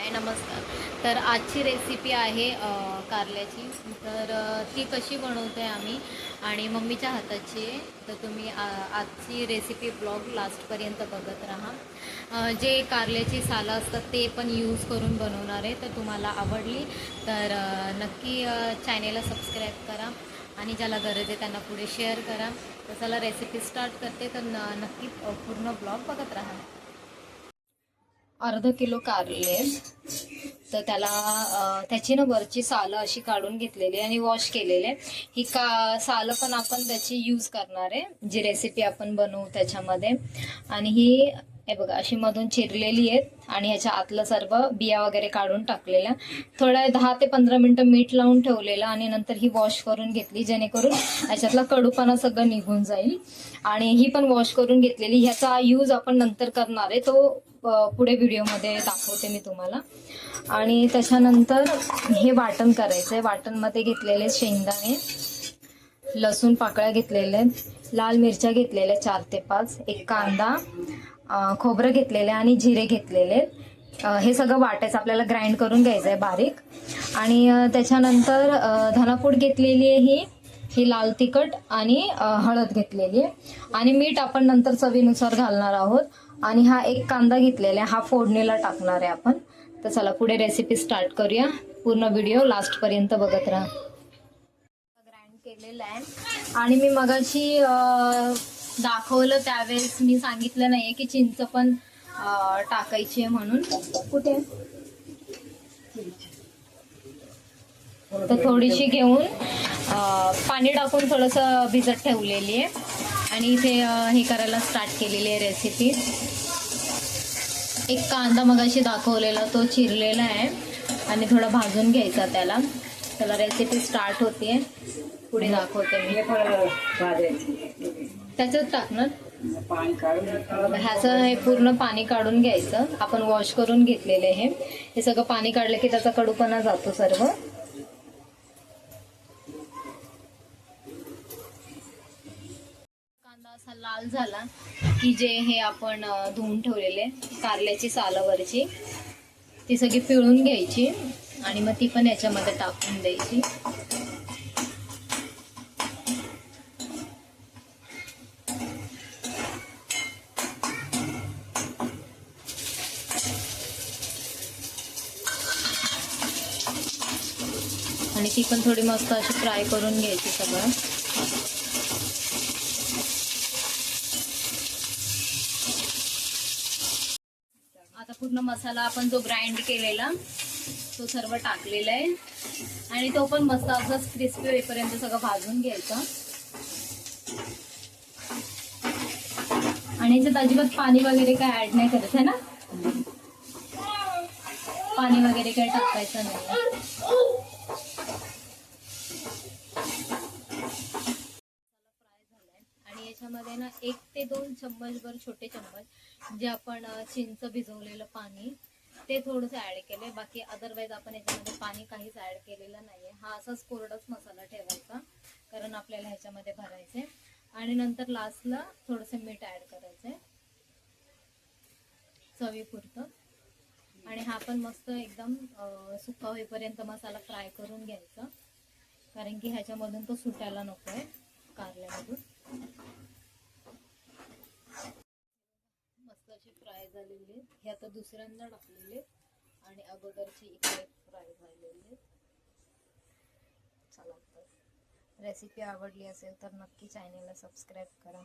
हाय नमस्कार. तर आजची रेसिपी आहे कारल्याची. तर ती कशी बनवतो आहे आम्ही आणि मम्मीच्या हाताची आहे. तर तुम्ही आ, आजची रेसिपी ब्लॉग लास्टपर्यंत बघत राहा. जे कारल्याची सालं असतात ते पण यूज करून बनवणार आहे. तर तुम्हाला आवडली तर नक्की चॅनेलला सबस्क्राईब करा आणि ज्याला गरज आहे त्यांना पुढे शेअर करा. तर चला रेसिपी स्टार्ट करते. तर न नक्की पूर्ण ब्लॉग बघत राहा. अर्ध किलो कारले. तर त्याला त्याची ना वरची सालं अशी काढून घेतलेली आहे आणि वॉश केलेले ही का सालं पण आपण त्याची यूज करणार आहे. जी रेसिपी आपण बनवू त्याच्यामध्ये. आणि ही हे बघा अशी मधून चिरलेली आहेत आणि ह्याच्या आतलं सर्व बिया वगैरे काढून टाकलेल्या. थोड्या दहा ते पंधरा मिनिटं मीठ लावून ठेवलेलं आणि नंतर ही वॉश करून घेतली जेणेकरून ह्याच्यातला कडूपणा सगळं निघून जाईल. आणि ही पण वॉश करून घेतलेली ह्याचा यूज आपण नंतर करणार आहे तो पुढे व्हिडिओमध्ये दाखवते मी तुम्हाला. आणि त्याच्यानंतर हे वाटण करायचं आहे वाटणमध्ये घेतलेले शेंगदाणे लसूण पाकळ्या घेतलेल्या आहेत लाल मिरच्या घेतलेल्या चार ते पाच एक कांदा खोबरं घेतलेलं आहे आणि जिरे घेतलेले. हे सगळं वाटायचं आपल्याला ग्राइंड करून घ्यायचं आहे बारीक. आणि त्याच्यानंतर धनापूड घेतलेली आहे ही. ही लाल तिखट आणि हळद घेतलेली आहे. आणि मीठ आपण नंतर चवीनुसार घालणार आहोत. आणि हा एक कांदा घेतलेला आहे. हा फोडणीला टाकणार आहे आपण. तर चला पुढे रेसिपी स्टार्ट करूया. पूर्ण व्हिडिओ लास्टपर्यंत बघत राहा. ग्राइंड केलेलं आहे. आणि मी मगाशी दाखवलं त्यावेळेस मी सांगितलं नाहीये की चिंच पण टाकायची आहे म्हणून. कुठे? तर थोडीशी घेऊन पाणी टाकून थोडंसं भिजत ठेवलेली आहे. आणि इथे हे करायला स्टार्ट केलेली आहे रेसिपी एक कांदा मगाशी दाखवलेला तो चिरलेला आहे. आणि थोडा भाजून घ्यायचा त्याला. त्याला रेसिपी स्टार्ट होते पुढे दाखवते मी. त्याच्यात टाकणार ह्याचं हे पूर्ण पाणी काढून घ्यायचं. आपण वॉश करून घेतलेले हे हे सगळं पाणी काढलं की त्याचा कडूपणा जातो सर्व. कांदा असा लाल झाला की जे हे आपण धुवून ठेवलेले कारल्याची सालावरची ती सगळी पिळून घ्यायची आणि मग ती पण याच्यामध्ये टाकून द्यायची. आणि ती पण थोडी मस्त अशी फ्राय करून घ्यायची सगळं. आता पूर्ण मसाला आपण जो ग्राइंड केलेला तो सर्व टाकलेला आहे. आणि तो पण मस्त असंच क्रिस्पी होईपर्यंत सगळं भाजून घ्यायचं. आणि याच्यात अजिबात पाणी वगैरे काय ऍड नाही करत आहे ना? पाणी वगैरे काही टाकायचं नाही. त्याच्यामध्ये ना एक ते दोन चम्मचभर छोटे चम्मच जे आपण चिंच भिजवलेलं पाणी ते थोडंसं ऍड केले. बाकी अदरवाईज आपण याच्यामध्ये पाणी काहीच ऍड केलेलं नाहीये. हा असाच कोरडाच मसाला ठेवायचा कारण आपल्याला ह्याच्यामध्ये भरायचे आणि नंतर लास्टला थोडंसं मीठ ऍड करायचंय. चवीपुरतं. आणि हा पण मस्त एकदम सुका होईपर्यंत मसाला फ्राय करून घ्यायचा. कारण की ह्याच्यामधून तो सुटायला नको आहे कारल्यामधून मस्त अशी फ्राय झालेली हे आता दुसऱ्यांदा टाकलेले आहेत. आणि अगोदरचे इकडे फ्राय झालेले चला तर. रेसिपी आवडली असेल तर नक्की चॅनेलला सबस्क्राईब करा.